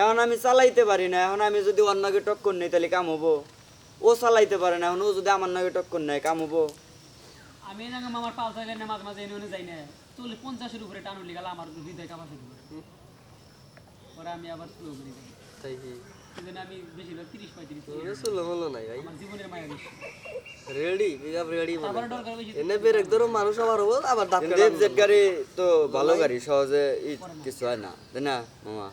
এখন আমি চালাইতে পারি না এখন আমি যদি অন্যকে টক্কর নেই তাহলে কাম হব। ও চালাইতে পারে না এখন ও যদি আমার নাকি টক্কর নেয় কাম হব। আমি পাও চাইলে না মাঝে মাঝে এনে যাই না। পঞ্চাশের উপরে টান উঠলে গেল আমার হৃদয় কাপা শুরু করে। পরে আমি আবার স্লো করে তাই কি? আমি বেশিরভাগ তিরিশ পঁয়ত্রিশ শুনলো হলো নাই ভাই। আমার জীবনের মায়া বেশি। রেডি এনে ব্রেক ধরো মানুষ আবার হব আবার দাপ গাড়ি তো ভালো গাড়ি সহজে কিছু হয় না। তাই না মামা?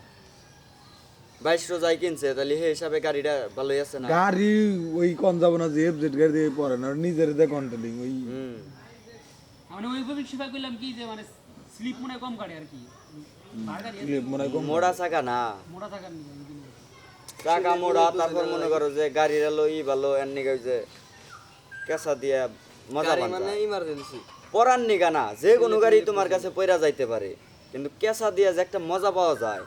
বাইশশো যাই কিনছে তাহলে সেই হিসাবে গাড়িটা ভালোই আছে না? গাড়ি ওই কোন যাব না যে এফজেড গাড়ি দিয়ে পড়ে না নিজের দিয়ে কন্ট্রোলিং ওই মানে ওই ভাবে শিফা করলাম কি যে মানে স্লিপ মনে কম কাটে আর কি? ভার গাড়ি আছে, ক্লিপ মনে কম মোড়া চাকা না। চাকা মোড়া তারপর মনে করো যে গাড়ির এলো ই ভালো যে কেঁচা দিয়ে মজা গাড়ি মানে। ইমার্জেন্সি নিগা না যে কোনো গাড়ি তোমার কাছে পয়রা যাইতে পারে কিন্তু কেঁচা দিয়ে যে একটা মজা পাওয়া যায়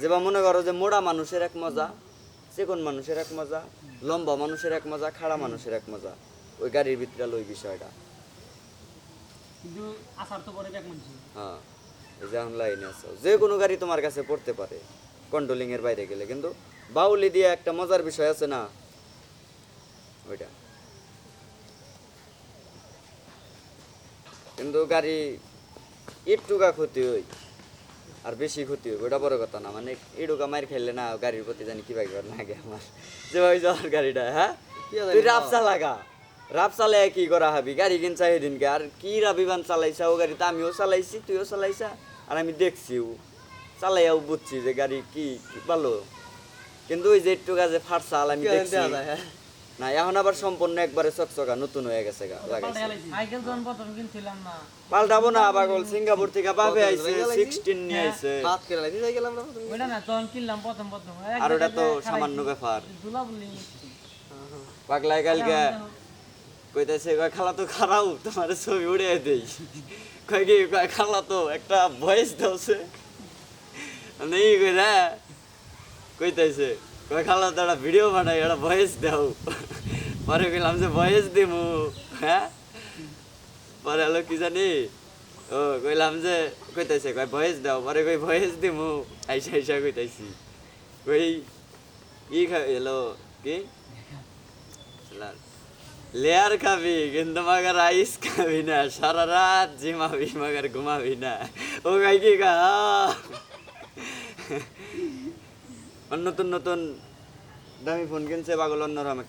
যেবা মনে করো যে মোড়া মানুষের এক মজা চিকন মানুষের এক মজা লম্বা মানুষের এক মজা খাড়া মানুষের এক মজা ওই গাড়ির ভিতরে ওই বিষয়টা। কিন্তু আসার তো পরে দেখ হ্যাঁ এই যে এখন লাইনে আছো যে কোনো গাড়ি তোমার কাছে পড়তে পারে কন্ট্রোলিং এর বাইরে গেলে কিন্তু বাউলি দিয়ে একটা মজার বিষয় আছে না? ওইটা। কিন্তু গাড়ি একটুকা ক্ষতি হই। আর বেশি ক্ষতি হই ওটা বড় কথা না। মানে এটুকা মার খেললে না গাড়ির প্রতি জানি কি বাইক লাগে আমার। যে ভাই যাওয়ার গাড়িটা হ্যাঁ? তুই। রাপসা লাগা রাপ চালাই কি করা হবি? গাড়ি কিনছা সেদিনকে। আর কি রাবিবান চালাইছা? ও গাড়ি তো আমিও চালাইছি তুইও চালাইছা। আর আমি দেখছিও চালাইয়াও বুঝছি যে গাড়ি কি কি ভালো। কিন্তু ওই যে একটু কাজে ফাটসাল আমি দেখছি? না এখন আবার সম্পূর্ণ একবারে চকচকা নতুন হয়ে গেছে গা পাল্টা সাইকেল যখন প্রথম কিনছিলাম না। পাল্টাবো না পাগল সিঙ্গাপুর থেকে বাবে আইছে? সিক্সটিন নিয়ে আইছে। না না প্রথম প্রথম। আর ওটা তো সামান্য ব্যাপার। পাগলাই কালকে কইতেছে কয় খালা তো খারাপ তোমার ছবি উড়ে দেই। কয় কি কয় খালা তো একটা ভয়েস দাওছে। নেই কইরা। কইতেছে কয় খালা তো একটা ভিডিও বানাই একটা ভয়েস দাও পরে কইলাম যে ভয়েস দিমু হ্যাঁ পরে হলো কি জানি ও কইলাম যে কইতেছে কয় ভয়েস দাও পরে কই ভয়েস দিমু আইসা আইসা কইতাইছি কই ই খা এলো কি লেয়ার খাবি কিন্তু মাগার রাইস খাবি না সারা রাত জিমাবি মাগার ঘুমাবি না ও গাই কি গা নতুন নতুন দামি ফোন কিনছে পাগল অন্যরকম একটা